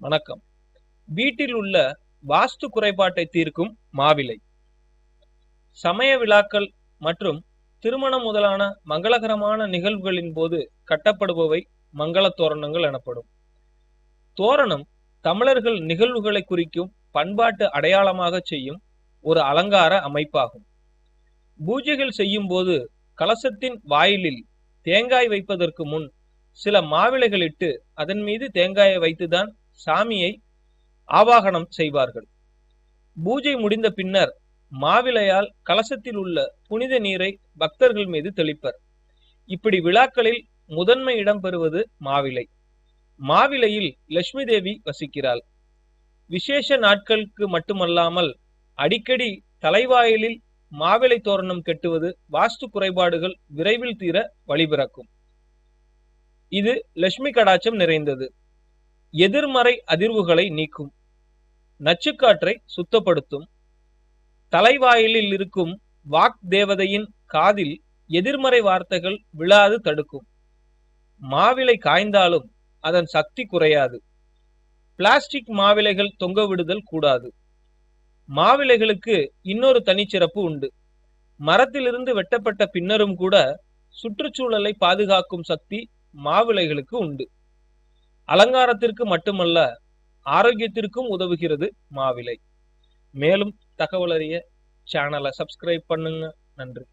வணக்கம். வீட்டில் உள்ள வாஸ்து குறைபாட்டை தீர்க்கும் மாவிலை. சமய விழாக்கள் மற்றும் திருமணம் முதலான மங்களகரமான நிகழ்வுகளின் போது கட்டப்படுபவை மங்கள தோரணங்கள் எனப்படும். தோரணம் தமிழர்கள் நிகழ்வுகளை குறிக்கும் பண்பாட்டு அடையாளமாக செய்யும் ஒரு அலங்கார அமைப்பாகும். பூஜைகள் செய்யும் போது கலசத்தின் வாயிலில் தேங்காய் வைப்பதற்கு முன் சில மாவிளைகளிட்டு அதன் மீது தேங்காயை வைத்துதான் சாமியை ஆவாகனம் செய்வார்கள். பூஜை முடிந்த பின்னர் மாவிளையால் கலசத்தில் உள்ள புனித நீரை பக்தர்கள் மீது தெளிப்பர். இப்படி விழாக்களில் முதன்மை இடம் பெறுவது மாவிலை மாவிலையில் லட்சுமி தேவி வசிக்கிறாள். விசேஷ நாட்களுக்கு மட்டுமல்லாமல் அடிக்கடி தலைவாயிலில் மாவிலை தோரணம் கெட்டுவது வாஸ்து குறைபாடுகள் விரைவில் தீர வழிபிறக்கும் இது லட்சுமி கடாச்சம் நிறைந்தது. எதிர்மறை அதிர்வுகளை நீக்கும். நச்சுக்காற்றை சுத்தப்படுத்தும். தலைவாயிலில் இருக்கும் வாக் தேவதையின் காதில் எதிர்மறை வார்த்தைகள் விழாது தடுக்கும். மாவிலை காய்ந்தாலும் அதன் சக்தி குறையாது. பிளாஸ்டிக் மாவிலைகள் தொங்க விடுதல் கூடாது. மாவிலைகளுக்கு இன்னொரு தனிச்சிறப்பு உண்டு. மரத்திலிருந்து வெட்டப்பட்ட பின்னரும் கூட சுற்றுச்சூழலை பாதுகாக்கும் சக்தி மாவிலைகளுக்கு உண்டு. அலங்காரத்திற்கு மட்டுமல்ல ஆரோக்கியத்திற்கும் உதவுகிறது மாவிலை. மேலும் தகவல் அறிய சேனலை சப்ஸ்கிரைப் பண்ணுங்க. நன்றி.